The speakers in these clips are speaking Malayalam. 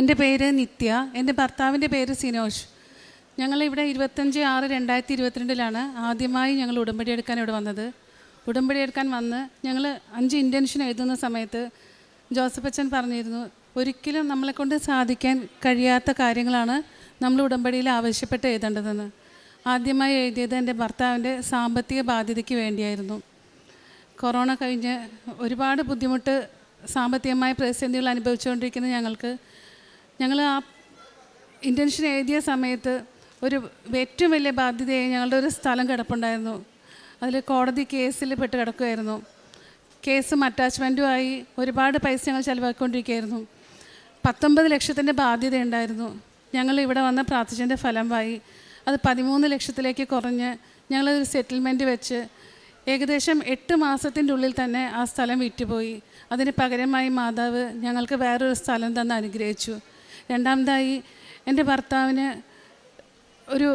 എന്റെ പേര് നിത്യ എന്റെ ഭർത്താവിന്റെ പേര് സിനോഷ്. ഞങ്ങളിവിടെ ഇരുപത്തഞ്ച് ആറ് രണ്ടായിരത്തി ഇരുപത്തിരണ്ടിലാണ് ആദ്യമായി ഞങ്ങൾ ഉടമ്പടി എടുക്കാൻ ഇവിടെ വന്നത്. ഉടമ്പടി എടുക്കാൻ വന്ന് ഞങ്ങൾ അഞ്ച് ഇന്റൻഷൻ എഴുതുന്ന സമയത്ത് ജോസഫ് അച്ഛൻ പറഞ്ഞിരുന്നു ഒരിക്കലും നമ്മളെക്കൊണ്ട് സാധിക്കാൻ കഴിയാത്ത കാര്യങ്ങളാണ് നമ്മൾ ഉടമ്പടിയിൽ ആവശ്യപ്പെട്ട് എഴുതേണ്ടതെന്ന്. ആദ്യമായി എഴുതിയത് എന്റെ ഭർത്താവിന്റെ സാമ്പത്തിക ബാധ്യതയ്ക്ക് വേണ്ടിയായിരുന്നു. കൊറോണ കഴിഞ്ഞ് ഒരുപാട് ബുദ്ധിമുട്ട് സാമ്പത്തികമായ പ്രതിസന്ധികൾ അനുഭവിച്ചുകൊണ്ടിരിക്കുന്ന ഞങ്ങൾക്ക് ഞങ്ങൾ ആ ഇന്റൻഷൻ എഴുതിയ സമയത്ത് ഒരു ഏറ്റവും വലിയ ബാധ്യതയായി ഞങ്ങളുടെ ഒരു സ്ഥലം കിടപ്പുണ്ടായിരുന്നു. അതിൽ കോടതി കേസിൽ പെട്ട് കിടക്കുമായിരുന്നു കേസും അറ്റാച്ച്മെന്റുമായി ഒരുപാട് പൈസ ഞങ്ങൾ ചിലവാക്കിക്കൊണ്ടിരിക്കുകയായിരുന്നു. പത്തൊമ്പത് ലക്ഷത്തിന്റെ ബാധ്യത ഉണ്ടായിരുന്നു. ഞങ്ങൾ ഇവിടെ വന്ന് പ്രാർത്ഥിച്ചതിന്റെ ഫലമായി അത് പതിമൂന്ന് ലക്ഷത്തിലേക്ക് കുറഞ്ഞ് ഞങ്ങളൊരു സെറ്റിൽമെന്റ് വെച്ച് ഏകദേശം എട്ട് മാസത്തിന്റെ ഉള്ളിൽ തന്നെ ആ സ്ഥലം വിറ്റുപോയി. അതിന് പകരമായി മാതാവ് ഞങ്ങൾക്ക് വേറൊരു സ്ഥലം തന്നെ അനുഗ്രഹിച്ചു. രണ്ടാമതായി എന്റെ ഭർത്താവിന് ഒരു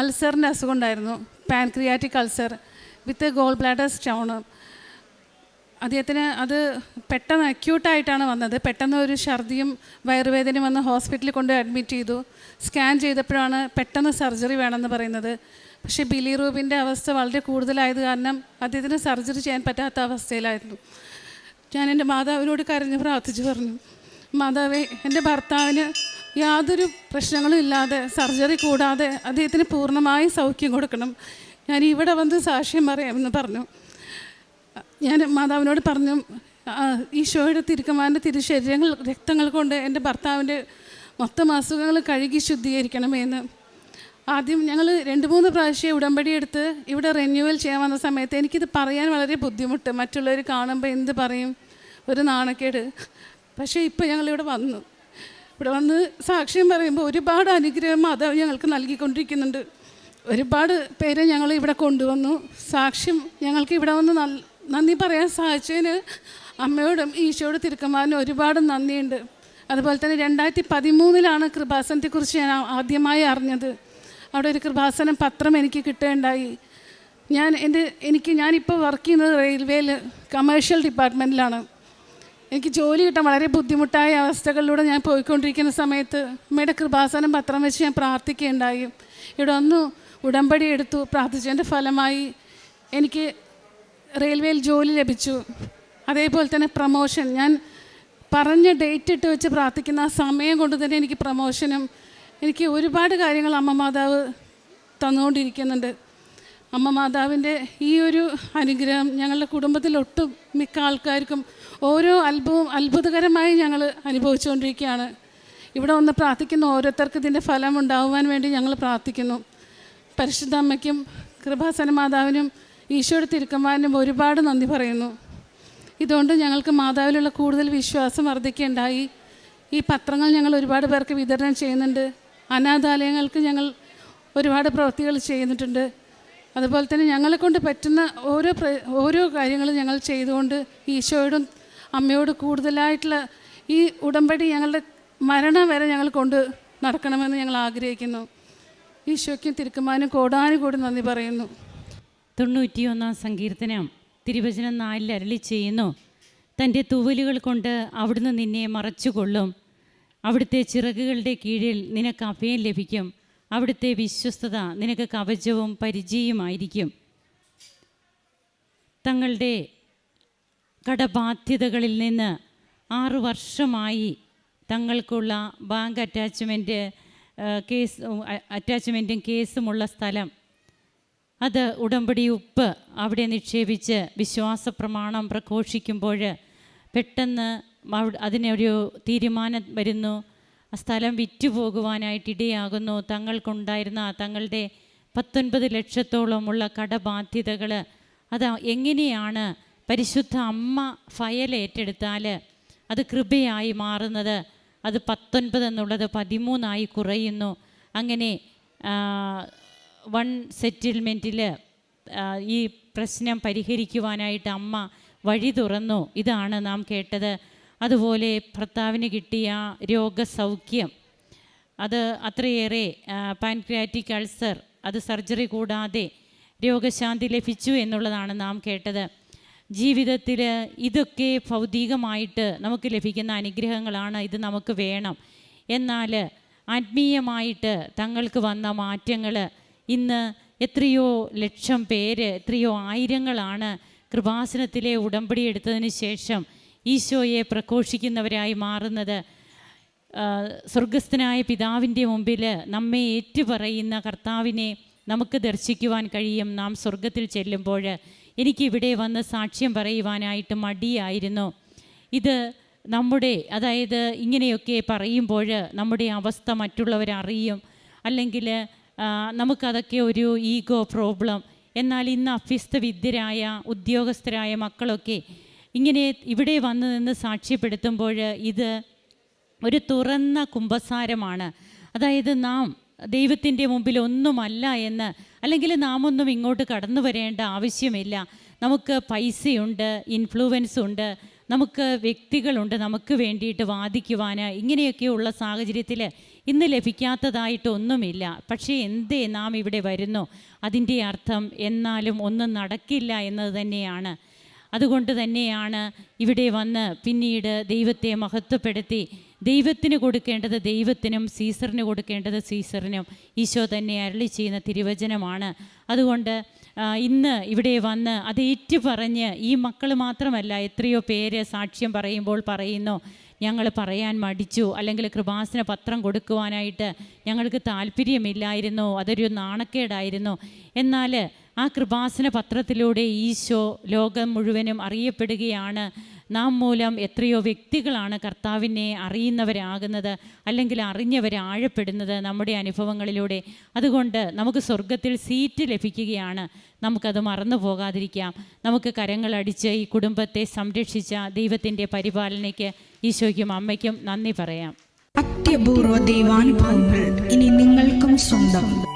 അൾസറിന്റെ അസുഖം ഉണ്ടായിരുന്നു pancreatic ulcer with gall bladder stone അദ്ദേഹത്തിന് അത് പെട്ടെന്ന് അക്യൂട്ടായിട്ടാണ് വന്നത്. പെട്ടെന്ന് ഒരു ഛർദിയും വയറുവേദനയും വന്ന് ഹോസ്പിറ്റലിൽ കൊണ്ട് അഡ്മിറ്റ് ചെയ്തു. സ്കാൻ ചെയ്തപ്പോഴാണ് പെട്ടെന്ന് സർജറി വേണമെന്ന് പറയുന്നത്. പക്ഷേ ബിലിറൂബിന്റെ അവസ്ഥ വളരെ കൂടുതലായത് കാരണം അദ്ദേഹത്തിന് സർജറി ചെയ്യാൻ പറ്റാത്ത അവസ്ഥയിലായിരുന്നു. ഞാൻ എന്റെ മാതാവിനോട് കരഞ്ഞ് പ്രാർത്ഥിച്ചു പറഞ്ഞു. മാതാവേ എന്റെ ഭർത്താവിന് യാതൊരു പ്രശ്നങ്ങളും ഇല്ലാതെ സർജറി കൂടാതെ അദ്ദേഹത്തിന് പൂർണമായി സൗഖ്യം കൊടുക്കണം. ഞാൻ ഇവിടെ വന്ന് സാക്ഷ്യം പറയാമെന്ന് പറഞ്ഞു. ഞാൻ മാതാവിനോട് പറഞ്ഞു "ആ, ഈശോയുടെ തിരുക്കമാന്റെ തിരുശരീരങ്ങൾ രക്തങ്ങൾ കൊണ്ട് എന്റെ ഭർത്താവിന്റെ മൊത്തം അസുഖങ്ങൾ കഴുകി ശുദ്ധീകരിക്കണമെന്ന് ആദ്യം ഞങ്ങൾ രണ്ട് മൂന്ന് പ്രാവശ്യം ഉടമ്പടി എടുത്ത് ഇവിടെ റിന്യൂവൽ ചെയ്യാൻ വന്ന സമയത്ത് എനിക്കിത് പറയാൻ വളരെ ബുദ്ധിമുട്ട്. മറ്റുള്ളവർ കാണുമ്പോൾ എന്ത് പറയും? ഒരു നാണക്കേട്. പക്ഷേ ഇപ്പോൾ ഞങ്ങളിവിടെ വന്നു. ഇവിടെ വന്ന് സാക്ഷ്യം പറയുമ്പോൾ ഒരുപാട് അനുഗ്രഹം മാതാവ് ഞങ്ങൾക്ക് നൽകിക്കൊണ്ടിരിക്കുന്നുണ്ട്. ഒരുപാട് പേരെ ഞങ്ങൾ ഇവിടെ കൊണ്ടുവന്നു. സാക്ഷ്യം ഞങ്ങൾക്ക് ഇവിടെ വന്ന് നന്ദി പറയാൻ സാധിച്ചതിന് അമ്മയോടും ഈശോയോടും തിരുക്കന്മാരനും ഒരുപാട് നന്ദിയുണ്ട്. അതുപോലെ തന്നെ രണ്ടായിരത്തി പതിമൂന്നിലാണ് കൃപാസനത്തെക്കുറിച്ച് ഞാൻ ആദ്യമായി അറിഞ്ഞത്. അവിടെ ഒരു കൃപാസനം പത്രം എനിക്ക് കിട്ടുകയുണ്ടായി. ഞാൻ എന്റെ എനിക്ക് ഞാനിപ്പോൾ വർക്ക് ചെയ്യുന്നത് റെയിൽവേയിൽ കമേഴ്ഷ്യൽ ഡിപ്പാർട്ട്മെന്റിലാണ് എനിക്ക് ജോലി കിട്ടാൻ വളരെ ബുദ്ധിമുട്ടായ അവസ്ഥകളിലൂടെ ഞാൻ പോയിക്കൊണ്ടിരിക്കുന്ന സമയത്ത് അമ്മയുടെ കൃപാസനം പത്രം വെച്ച് ഞാൻ പ്രാർത്ഥിക്കുകയുണ്ടായി. ഇവിടെ ഒന്ന് ഉടമ്പടി എടുത്തു പ്രാർത്ഥിച്ചതിന്റെ ഫലമായി എനിക്ക് റെയിൽവേയിൽ ജോലി ലഭിച്ചു. അതേപോലെ തന്നെ പ്രമോഷൻ. ഞാൻ പറഞ്ഞ ഡേറ്റ് ഇട്ട് വെച്ച് പ്രാർത്ഥിക്കുന്ന ആ സമയം കൊണ്ട് തന്നെ എനിക്ക് പ്രമോഷനും എനിക്ക് ഒരുപാട് കാര്യങ്ങൾ അമ്മ മാതാവ് തന്നുകൊണ്ടിരിക്കുന്നുണ്ട്. അമ്മ മാതാവിന്റെ ഈ ഒരു അനുഗ്രഹം ഞങ്ങളുടെ കുടുംബത്തിൽ ഒട്ടും മിക്ക ആൾക്കാർക്കും ഓരോ അത്ഭുതവും അത്ഭുതകരമായി ഞങ്ങൾ അനുഭവിച്ചുകൊണ്ടിരിക്കുകയാണ്. ഇവിടെ ഒന്ന് പ്രാർത്ഥിക്കുന്ന ഓരോരുത്തർക്കും ഇതിന്റെ ഫലം ഉണ്ടാകുവാൻ വേണ്ടി ഞങ്ങൾ പ്രാർത്ഥിക്കുന്നു. പരിശുദ്ധ അമ്മയ്ക്കും കൃപാസന മാതാവിനും ഈശോയുടെ തിരുക്കന്മാരനും ഒരുപാട് നന്ദി പറയുന്നു. ഇതുകൊണ്ട് ഞങ്ങൾക്ക് മാതാവിലുള്ള കൂടുതൽ വിശ്വാസം വർദ്ധിക്കുകയുണ്ടായി. ഈ പത്രങ്ങൾ ഞങ്ങൾ ഒരുപാട് പേർക്ക് വിതരണം ചെയ്യുന്നുണ്ട്. അനാഥാലയങ്ങൾക്ക് ഞങ്ങൾ ഒരുപാട് പ്രവൃത്തികൾ ചെയ്യുന്നിട്ടുണ്ട് അതുപോലെ തന്നെ ഞങ്ങളെ കൊണ്ട് പറ്റുന്ന ഓരോ ഓരോ കാര്യങ്ങളും ഞങ്ങൾ ചെയ്തുകൊണ്ട് ഈശോയോടും അമ്മയോട് കൂടുതലായിട്ടുള്ള ഈ ഉടമ്പടി ഞങ്ങളുടെ മരണം വരെ ഞങ്ങൾ കൊണ്ട് നടക്കണമെന്ന് ഞങ്ങൾ ആഗ്രഹിക്കുന്നു. ഈശോയ്ക്കും തിരുക്കുമാനും കോടാനുകൂടി നന്ദി പറയുന്നു. തൊണ്ണൂറ്റിയൊന്നാം സങ്കീർത്തനം തിരുവചനം നാലിൽ അരളി ചെയ്യുന്നു തന്റെ തൂവലുകൾ കൊണ്ട് അവിടുന്ന് നിന്നെ മറച്ചുകൊള്ളും. അവിടുത്തെ ചിറകുകളുടെ കീഴിൽ നിനക്ക് അഭയം ലഭിക്കും. അവിടുത്തെ വിശ്വസ്തത നിനക്ക് കവചവും പരിചയമായിരിക്കും. തങ്ങളുടെ കടബാധ്യതകളിൽ നിന്ന് ആറു വർഷമായി തങ്ങൾക്കുള്ള ബാങ്ക് അറ്റാച്ച്മെന്റ് കേസ് അറ്റാച്ച്മെന്റും കേസുമുള്ള സ്ഥലം. അത് ഉടമ്പടി ഉപ്പ് അവിടെ നിക്ഷേപിച്ച് വിശ്വാസ പ്രമാണം പ്രഘോഷിക്കുമ്പോൾ പെട്ടെന്ന് അതിനൊരു തീരുമാനം വരുന്നു. സ്ഥലം വിറ്റുപോകുവാനായിട്ട് ഇടയാകുന്നു. തങ്ങൾക്കുണ്ടായിരുന്ന തങ്ങളുടെ പത്തൊൻപത് ലക്ഷത്തോളമുള്ള കടബാധ്യതകൾ. അത് എങ്ങനെയാണ് പരിശുദ്ധ അമ്മ ഫയൽ ഏറ്റെടുത്താൽ അത് കൃപയായി മാറുന്നത്? അത് പത്തൊൻപത് എന്നുള്ളത് പതിമൂന്നായി കുറയുന്നു. അങ്ങനെ വൺ സെറ്റിൽമെന്റിൽ ഈ പ്രശ്നം പരിഹരിക്കുവാനായിട്ട് അമ്മ വഴി തുറന്നു. ഇതാണ് നാം കേട്ടത്. അതുപോലെ ഭർത്താവിന് കിട്ടിയ രോഗസൗഖ്യം അത് അത്രയേറെ പാൻക്രിയാറ്റിക് അൾസർ അത് സർജറി കൂടാതെ രോഗശാന്തി ലഭിച്ചു എന്നുള്ളതാണ് നാം കേട്ടത്. ജീവിതത്തിൽ ഇതൊക്കെ ഭൗതികമായിട്ട് നമുക്ക് ലഭിക്കുന്ന അനുഗ്രഹങ്ങളാണ് ഇത് നമുക്ക് വേണം. എന്നാൽ ആത്മീയമായിട്ട് തങ്ങൾക്ക് വന്ന മാറ്റങ്ങൾ ഇന്ന് എത്രയോ ലക്ഷം പേര് എത്രയോ ആയിരങ്ങളാണ് കൃപാസനത്തിലെ ഉടമ്പടി എടുത്തതിന് ശേഷം ഈശോയെ പ്രഘോഷിക്കുന്നവരായി മാറുന്നത് സ്വർഗസ്ഥനായ പിതാവിന്റെ മുമ്പിൽ നമ്മെ ഏറ്റുപറയുന്ന കർത്താവിനെ നമുക്ക് ദർശിക്കുവാൻ കഴിയും. നാം സ്വർഗത്തിൽ ചെല്ലുമ്പോൾ എനിക്കിവിടെ വന്ന് സാക്ഷ്യം പറയുവാനായിട്ട് മടിയായിരുന്നു. ഇത് നമ്മുടെ അതായത് ഇങ്ങനെയൊക്കെ പറയുമ്പോൾ നമ്മുടെ അവസ്ഥ മറ്റുള്ളവരറിയും അല്ലെങ്കിൽ നമുക്കതൊക്കെ ഒരു ഈഗോ പ്രോബ്ലം. എന്നാൽ ഇന്ന് അഭ്യസ്ത വിദ്യരായ ഉദ്യോഗസ്ഥരായ മക്കളൊക്കെ ഇങ്ങനെ ഇവിടെ വന്ന് നിന്ന് സാക്ഷ്യപ്പെടുത്തുമ്പോൾ ഇത് ഒരു തുറന്ന കുംഭസാരമാണ്. അതായത് നാം ദൈവത്തിന്റെ മുമ്പിൽ ഒന്നുമല്ല എന്ന് അല്ലെങ്കിൽ നാം ഒന്നും ഇങ്ങോട്ട് കടന്നു വരേണ്ട ആവശ്യമില്ല. നമുക്ക് പൈസയുണ്ട് ഇൻഫ്ലുവൻസ് ഉണ്ട് നമുക്ക് വ്യക്തികളുണ്ട് നമുക്ക് വേണ്ടിയിട്ട് വാദിക്കുവാൻ. ഇങ്ങനെയൊക്കെയുള്ള സാഹചര്യത്തിൽ ഇന്ന് ലഭിക്കാത്തതായിട്ടൊന്നുമില്ല പക്ഷേ എന്തേ നാം ഇവിടെ വരുന്നു? അതിന്റെ അർത്ഥം എന്നാലും ഒന്നും നടക്കില്ല എന്നത് തന്നെയാണ്. അതുകൊണ്ട് തന്നെയാണ് ഇവിടെ വന്ന് പിന്നീട് ദൈവത്തെ മഹത്വപ്പെടുത്തി ദൈവത്തിന് കൊടുക്കേണ്ടത് ദൈവത്തിനും സീസറിന് കൊടുക്കേണ്ടത് സീസറിനും ഈശോ തന്നെ അരളി ചെയ്യുന്ന തിരുവചനമാണ്. അതുകൊണ്ട് ഇന്ന് ഇവിടെ വന്ന് അത് ഏറ്റുപറഞ്ഞ് ഈ മക്കൾ മാത്രമല്ല എത്രയോ പേര് സാക്ഷ്യം പറയുമ്പോൾ പറയുന്നു ഞങ്ങൾ പറയാൻ മടിച്ചു അല്ലെങ്കിൽ കൃപാസന പത്രം കൊടുക്കുവാനായിട്ട് ഞങ്ങൾക്ക് താല്പര്യമില്ലായിരുന്നു അതൊരു നാണക്കേടായിരുന്നു. എന്നാൽ ആ കൃപാസന പത്രത്തിലൂടെ ഈശോ ലോകം മുഴുവനും അറിയപ്പെടുകയാണ്. നാം മൂലം എത്രയോ വ്യക്തികളാണ് കർത്താവിനെ അറിയുന്നവരാകുന്നത് അല്ലെങ്കിൽ അറിഞ്ഞവരാഴപ്പെടുന്നത് നമ്മുടെ അനുഭവങ്ങളിലൂടെ. അതുകൊണ്ട് നമുക്ക് സ്വർഗത്തിൽ സീറ്റ് ലഭിക്കുകയാണ്. നമുക്കത് മറന്നു പോകാതിരിക്കാം. നമുക്ക് കരങ്ങളടിച്ച് ഈ കുടുംബത്തെ സംരക്ഷിച്ച ദൈവത്തിന്റെ പരിപാലനയ്ക്ക് ഈശോയ്ക്കും അമ്മയ്ക്കും നന്ദി പറയാം. അത്യപൂർവ ദൈവാനുഭവങ്ങൾ ഇനി നിങ്ങൾക്കും സ്വന്തം.